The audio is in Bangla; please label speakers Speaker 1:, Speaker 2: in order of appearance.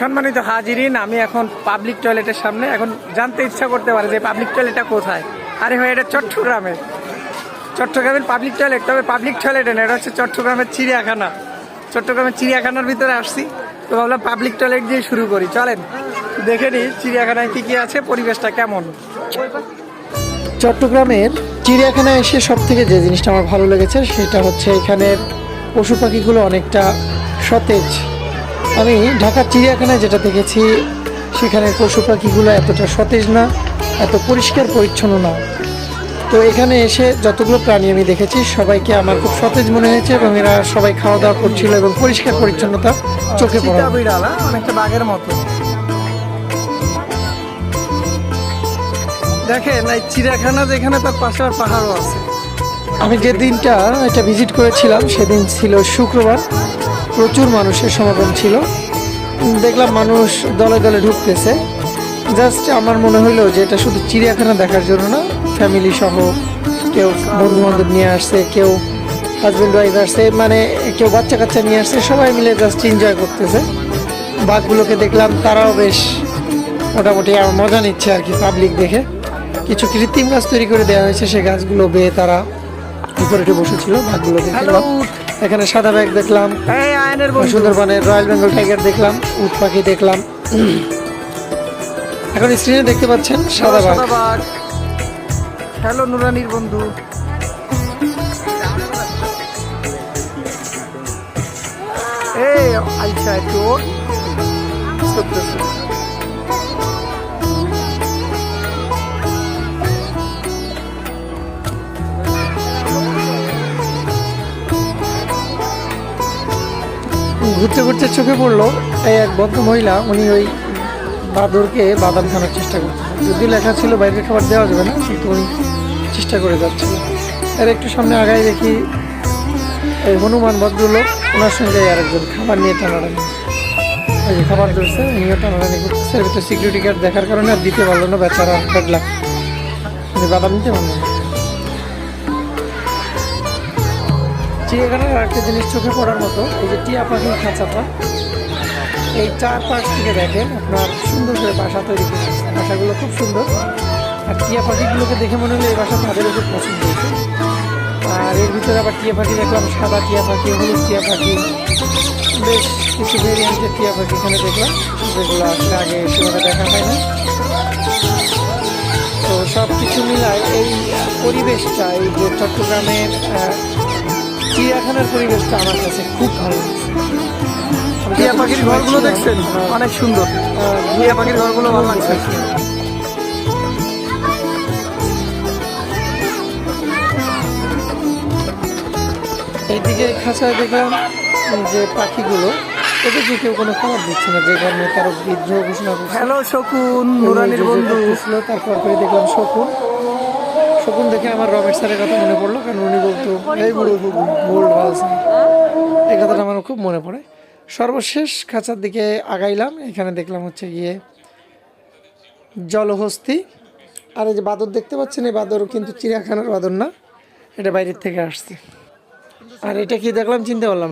Speaker 1: সম্মানিত হাজিরিন, আমি এখন পাবলিক টয়লেটের সামনে। এখন জানতে ইচ্ছা করতে পারে যে পাবলিক টয়লেটটা কোথায়। আরে ভাই, এটা চট্টগ্রামে। চট্টগ্রামের পাবলিক টয়লেট তবে পাবলিক টয়লেটে না, এটা হচ্ছে চট্টগ্রামের চিড়িয়াখানা। চট্টগ্রামের চিড়িয়াখানার ভিতরে আসছি, তো ভাবলাম পাবলিক টয়লেট দিয়ে শুরু করি। চলেন, দেখে নিই চিড়িয়াখানায় কী কী আছে, পরিবেশটা কেমন। চট্টগ্রামের চিড়িয়াখানায় এসে সব থেকে যে জিনিসটা আমার ভালো লেগেছে, সেটা হচ্ছে এখানের পশু পাখিগুলো অনেকটা সতেজ। আমি ঢাকার চিড়িয়াখানায় যেটা দেখেছি সেখানে পশু পাখিগুলো এতটা সতেজ না এত পরিষ্কার পরিচ্ছন্ন না। তো এখানে এসে যতগুলো প্রাণী আমি দেখেছি সবাইকে আমার খুব সতেজ মনে হয়েছে এবং এরা সবাই খাওয়া দাওয়া করছিল এবং পরিষ্কার পরিচ্ছন্নতা চোখে পড়ে। অনেকটা বাঘের মতো। দেখেন এই চিড়িয়াখানা যেখানে তার পাশে আর পাহাড়ও আছে। আমি যে দিনটা এটা ভিজিট করেছিলাম সেদিন ছিল শুক্রবার। প্রচুর মানুষের সমাগম ছিল। দেখলাম মানুষ দলে দলে ঢুকতেছে। জাস্ট আমার মনে হইল যে এটা শুধু চিড়িয়াখানা দেখার জন্য না ফ্যামিলি সহ কেউ বন্ধু বান্ধব নিয়ে আসছে কেউ হাজব্যান্ড ওয়াইফ আসছে মানে কেউ বাচ্চা কাচ্চা নিয়ে আসছে সবাই মিলে জাস্ট এনজয় করতেছে। বাঘগুলোকে দেখলাম তারাও বেশ মোটামুটি আমার মজা নিচ্ছে আর কি পাবলিক দেখে। কিছু কৃত্রিম গাছ তৈরি করে দেওয়া হয়েছে সে গাছগুলো বেয়ে তারা উপরে উঠে বসেছিল বাঘগুলোকে দেখলাম। এখানে সাদা ব্যাগ দেখলাম সুন্দরবনের রয়্যাল বেঙ্গল টাইগার দেখলাম উট পাখি দেখলাম। এখন স্ক্রিনে দেখতে পাচ্ছেন সাদা বাঘ হ্যালো নুরানির বন্ধু। এই আচ্ছা একটু। ঘুরতে ঘুরতে চোখে পড়ল, এই এক ভদ্র মহিলা, উনি ওই বাদরকে বাদাম খাওয়ার চেষ্টা করছে। যদি লেখা ছিল বাইরের খাবার দেওয়া যাবে না, কিন্তু উনি চেষ্টা করে যাচ্ছিল। এর একটু সামনে আগায় দেখি, এই হনুমান ভদ্রলোক, ওনার সঙ্গে আরেকজন খাবার নিয়ে টানাটানি। এই যে খাবার ধরছে, উনিও টানাটানি করতেছে এর সিকিউরিটি গার্ড দেখার কারণে আর দিতে পারল না বেচারা উনি বাদাম নিতে পারল না। চিড়িয়াখানার আরেকটা জিনিস চোখে পড়ার মতো, এই যে টিয়া পাখির খাঁচাটা এই চার পাশ থেকে দেখেন আপনার সুন্দর করে বাসা তৈরি করেছে বাসাগুলো খুব সুন্দর। আর টিয়া পাখিগুলোকে দেখে মনে হলো এই বাসা তাদেরও খুব পছন্দ হয়েছে আর এর ভিতরে আবার টিয়া পাখি দেখলাম, সাদা টিয়া পাখি, হলুদ টিয়া পাখি, বেশ কিছু ভেরিয়েন্টের টিয়া পাখি এখানে দেখলাম, যেগুলো আসলে আগে সেভাবে দেখা হয় না তো সব কিছু মিলায় এই পরিবেশটা, এই যে চট্টগ্রামের চিড়িয়াখানার পরিবেশটা আমার কাছে খুব ভালো লাগছে।
Speaker 2: টিয়া পাখির ঘরগুলো দেখছেন? অনেক সুন্দর। টিয়া পাখির ঘরগুলো ভালো লাগছে?
Speaker 1: এইদিকে খাঁচায় দেখলাম যে পাখিগুলো ওদেরকে কেউ কোনো খাবার দিচ্ছে না যে কারণে তারা বিদ্রোহ ঘোষণা করছে।
Speaker 2: হ্যালো শকুন নুরানির বন্ধু।
Speaker 1: তারপর করে দেখলাম শকুন। শকুন দেখে আমার রমেশ স্যারের কথা মনে পড়ল, কারণ উনি বলতো, এই বুড়ো গোল্ড ভালস এই কথাটা আমার খুব মনে পড়ে। সর্বশেষ খাঁচার দিকে আগাইলাম, এখানে দেখলাম হচ্ছে গিয়ে জলহস্তি। আর এই যে বাদর দেখতে পাচ্ছেন, এই বাদর কিন্তু চিড়িয়াখানার বাদর না, এটা বাইরের থেকে আসছে। আর এটা কি দেখলাম, চিনতে পারলাম।